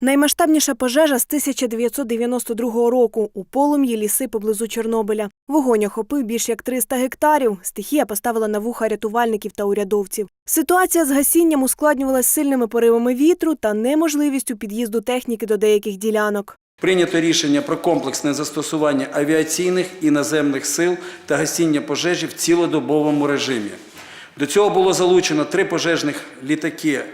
Наймасштабніша пожежа з 1992 року у полум'ї ліси поблизу Чорнобиля. Вогонь охопив більш як 300 гектарів. Стихія поставила на вуха рятувальників та урядовців. Ситуація з гасінням ускладнювалась сильними поривами вітру та неможливістю під'їзду техніки до деяких ділянок. Прийнято рішення про комплексне застосування авіаційних і наземних сил та гасіння пожежі в цілодобовому режимі. До цього було залучено три пожежних літаки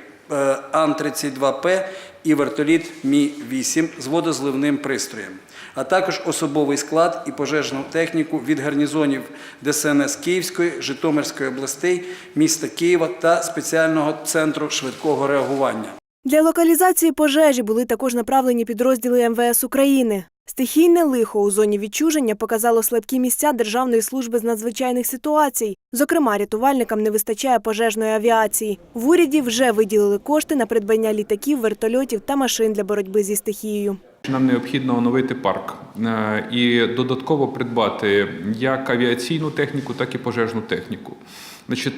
Ан-32П і вертоліт Мі-8 з водозливним пристроєм, а також особовий склад і пожежну техніку від гарнізонів ДСНС Київської, Житомирської областей, міста Києва та спеціального центру швидкого реагування. Для локалізації пожежі були також направлені підрозділи МВС України. Стихійне лихо у зоні відчуження показало слабкі місця Державної служби з надзвичайних ситуацій. Зокрема, рятувальникам не вистачає пожежної авіації. В уряді вже виділили кошти на придбання літаків, вертольотів та машин для боротьби зі стихією. Нам необхідно оновити парк е, і додатково придбати як авіаційну техніку, так і пожежну техніку.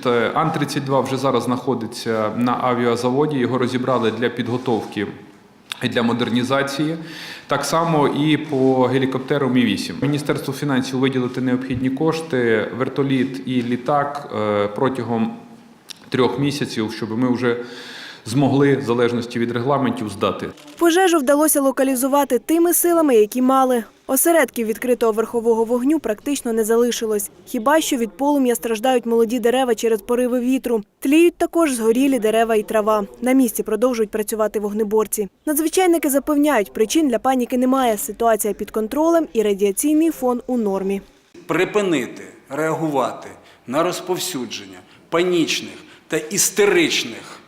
Е, Ан-32 вже зараз знаходиться на авіазаводі. Його розібрали для підготовки для модернізації. Так само і по гелікоптеру Мі-8. Міністерство фінансів виділити необхідні кошти, вертоліт і літак е, протягом трьох місяців, щоб ми вже змогли, в залежності від регламентів, здати. Пожежу вдалося локалізувати тими силами, які мали. Осередків відкритого верхового вогню практично не залишилось. Хіба що від полум'я страждають молоді дерева через пориви вітру. Тліють також згорілі дерева і трава. На місці продовжують працювати вогнеборці. Надзвичайники запевняють, причин для паніки немає. Ситуація під контролем і радіаційний фон у нормі. припинити реагувати на розповсюдження панічних та істеричних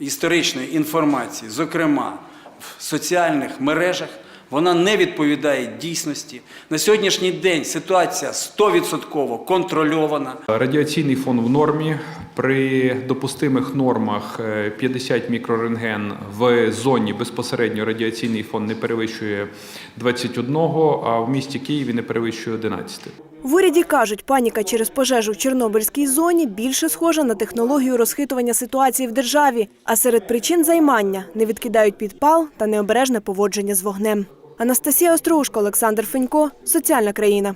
історичної інформації, зокрема в соціальних мережах, вона не відповідає дійсності. На сьогоднішній день ситуація 100% контрольована. Радіаційний фон в нормі. При допустимих нормах е, 50 мікрорентген в зоні безпосередньо радіаційний фон не перевищує 21, а в місті Києві не перевищує 11. В уряді кажуть, паніка через пожежу в Чорнобильській зоні більше схожа на технологію розхитування ситуації в державі, а серед причин займання не відкидають підпал та необережне поводження з вогнем. Анастасія Острушко, Олександр Фенько, Соціальна країна.